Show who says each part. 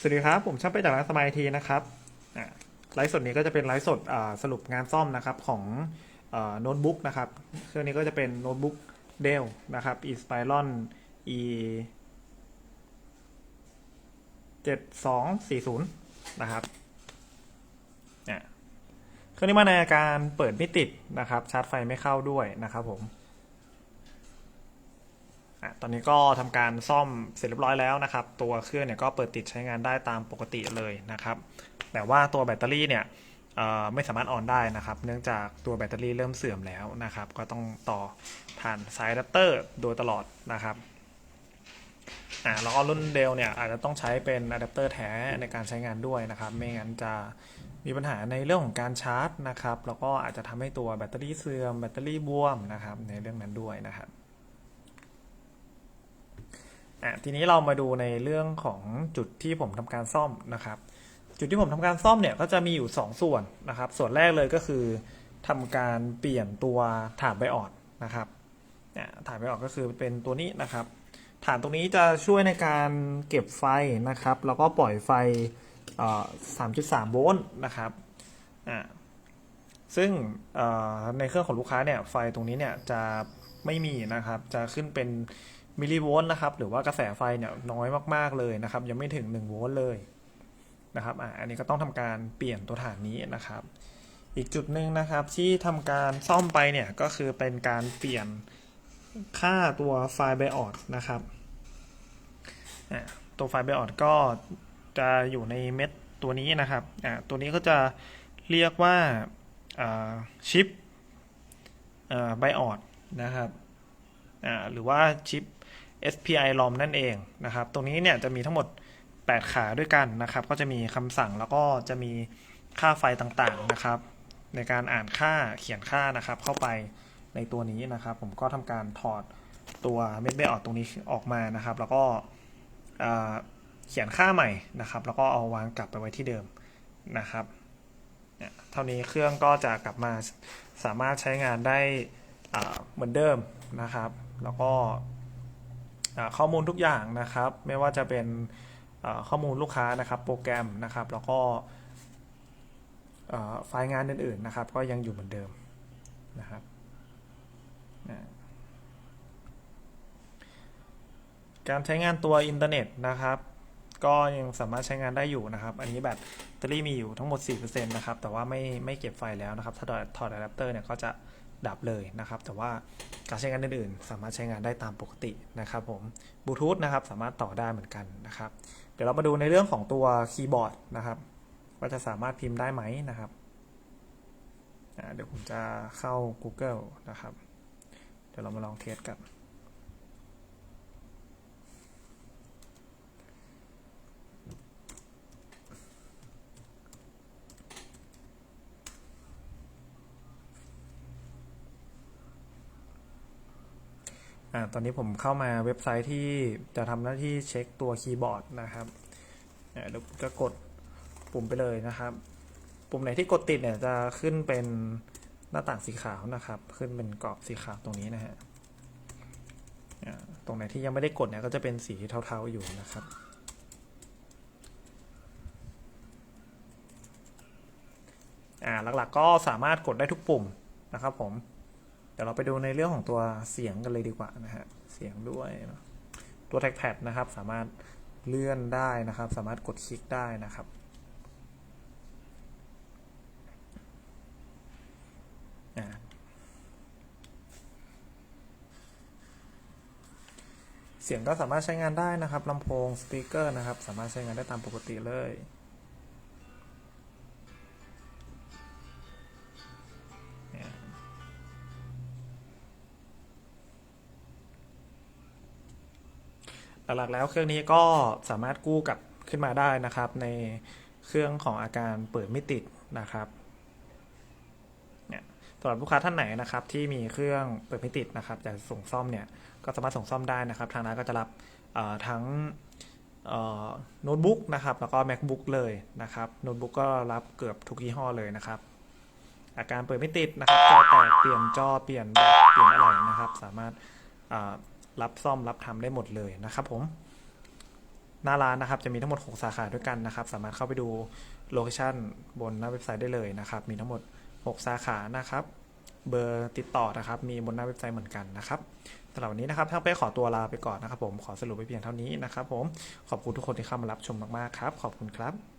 Speaker 1: สวัสดีครับ ผมช่างไปจากร้านสมายทีนะครับไลฟ์สดนี้ก็จะเป็นไลฟ์สดสรุปงานซ่อมนะครับของโน้ตบุ๊กนะครับเครื่องนี้ก็จะเป็นโน้ตบุ๊กเดลนะครับ e s p i r o n e 7240นะครับเครื่องนี้มาในอาการเปิดไม่ติดนะครับ ชาร์จไฟไม่เข้าด้วยนะครับผม อะตอนนี้ก็ทำการซ่อมเสร็จเรียบร้อยแล้วนะครับ ตัวเครื่องเนี่ยก็เปิดติดใช้งานได้ตามปกติเลยนะครับ แต่ว่าตัวแบตเตอรี่เนี่ยไม่สามารถออนได้นะครับ เนื่องจากตัวแบตเตอรี่เริ่มเสื่อมแล้วนะครับ ก็ต้องต่อผ่านสายอะแดปเตอร์โดยตลอดนะครับอ่าแล้วก็รุ่นเดลเนี่ยอาจจะต้องใช้เป็นอะแดปเตอร์แท้ในการใช้งานด้วยนะครับ ไม่งั้นจะมีปัญหาในเรื่องของการชาร์จนะครับ แล้วก็อาจจะทำให้ตัวแบตเตอรี่เสื่อมแบตเตอรี่บวมนะครับในเรื่องนั้นด้วยนะครับ อะทีนี้เรามาดูในเรื่องของจุดที่ผมทำการซ่อมนะครับ จุดที่ผมทำการซ่อมเนี่ยก็จะมีอยู่ 2 ส่วนนะครับ ส่วนแรกเลยก็คือทำการเปลี่ยนตัวฐานไบออดนะครับเนี่ยฐานไบออดก็คือเป็นตัวนี้นะครับ ฐานตรงนี้จะช่วยในการเก็บไฟนะครับ แล้วก็ปล่อยไฟเอ่อ3.3โวลต์นะครับอ่าซึ่งในเครื่องของลูกค้าเนี่ยไฟตรงนี้เนี่ยจะไม่มีนะครับ จะขึ้นเป็น มิลลิโวลต์นะครับ หรือว่ากระแสไฟเนี่ยน้อยมากๆเลยนะครับ ยังไม่ถึง1โวลต์เลยนะครับอ่าอันนี้ก็ต้องทำการเปลี่ยนตัวฐานนี้นะครับ อีกจุดหนึ่งนะครับที่ทำการซ่อมไปเนี่ยก็คือเป็นการเปลี่ยนค่าตัวไฟไบออดนะครับอ่าตัวไฟไบออดก็จะอยู่ในเม็ดตัวนี้นะครับอ่าตัวนี้ก็จะเรียกว่าชิปไบออดนะครับอ่าหรือว่าชิป SPI ROM นั่นเองนะครับ ตรงนี้เนี่ยจะมีทั้งหมด 8 ขาด้วยกันนะครับ ก็จะมีคำสั่งแล้วก็จะมีค่าไฟต่างๆนะครับ ในการอ่านค่าเขียนค่านะครับ เข้าไปในตัวนี้นะครับ ผมก็ทำการถอดตัวเม็ดเบออดตรงนี้ออกมานะครับ แล้วก็เขียนค่าใหม่นะครับ แล้วก็เอาวางกลับไปไว้ที่เดิมนะครับเท่านี้เครื่องก็จะกลับมาสามารถใช้งานได้เหมือนเดิมนะครับ แล้วก็ ข้อมูลทุกอย่างนะครับ ไม่ว่าจะเป็นข้อมูลลูกค้านะครับ โปรแกรมนะครับ แล้วก็ไฟล์งานอื่นๆนะครับ ก็ยังอยู่เหมือนเดิมนะครับการใช้งานตัวอินเทอร์เน็ตนะครับ ก็ยังสามารถใช้งานได้อยู่นะครับ อันนี้แบตเตอรี่มีอยู่ทั้งหมด 4%นะครับ แต่ว่าไม่ไม่เก็บไฟแล้วนะครับ ถ้าถอดอะแดปเตอร์เนี่ยก็จะ ดับเลยนะครับ แต่ว่าการใช้งานอื่นๆ สามารถใช้งานได้ตามปกตินะครับผมบลูทูธนะครับสามารถต่อได้เหมือนกันนะครับ เดี๋ยวเรามาดูในเรื่องของตัวคีย์บอร์ดนะครับว่าจะสามารถพิมพ์ได้ไหมนะครับเดี๋ยวผมจะเข้า Google นะครับ เดี๋ยวเรามาลองเทสกัน อ่าตอนนี้ผมเข้ามาเว็บไซต์ที่จะทำหน้าที่เช็คตัวคีย์บอร์ดนะครับอ่าเดี๋ยวจะกดปุ่มไปเลยนะครับ ปุ่มไหนที่กดติดเนี่ยจะขึ้นเป็นหน้าต่างสีขาวนะครับ ขึ้นเป็นกรอบสีขาวตรงนี้นะฮะอ่าตรงไหนที่ยังไม่ได้กดเนี่ยก็จะเป็นสีเทาๆอยู่นะครับอ่าหลักๆก็สามารถกดได้ทุกปุ่มนะครับผม เดี๋ยวเราไปดูในเรื่องของตัวเสียงกันเลยดีกว่านะฮะ เสียงด้วยนะตัวแท็กแพดนะครับ สามารถเลื่อนได้นะครับ สามารถกดคลิกได้นะครับ เสียงก็สามารถใช้งานได้นะครับลำโพงสปีกเกอร์นะครับ สามารถใช้งานได้ตามปกติเลย หลักๆแล้วเครื่องนี้ก็สามารถกู้กลับขึ้นมาได้นะครับ ในเครื่องของอาการเปิดไม่ติดนะครับเนี่ยสำหรับลูกค้าท่านไหนนะครับ ที่มีเครื่องเปิดไม่ติดนะครับจะส่งซ่อมเนี่ยก็สามารถส่งซ่อมได้นะครับ ทางร้านก็จะรับทั้งโน้ตบุ๊กนะครับแล้วก็ macbook เลยนะครับโน้ตบุ๊กก็รับเกือบทุกยี่ห้อเลยนะครับ อาการเปิดไม่ติดนะครับจอแตกเปลี่ยนจอเปลี่ยนแบตเปลี่ยนอะไรนะครับ สามารถ รับซ่อมรับทำได้หมดเลยนะครับผมหน้าร้านนะครับจะมีทั้งหมด 6 สาขาด้วยกันนะครับ สามารถเข้าไปดูโลเคชันบนหน้าเว็บไซต์ได้เลยนะครับ มีทั้งหมด 6 สาขานะครับ เบอร์ติดต่อนะครับ มีบนหน้าเว็บไซต์เหมือนกันนะครับสำหรับวันนี้นะครับทั้งเป้ขอตัวลาไปก่อนนะครับผมขอสรุปไปเพียงเท่านี้นะครับผมขอบคุณทุกคนที่เข้ามารับชมมากๆครับ ขอบคุณครับ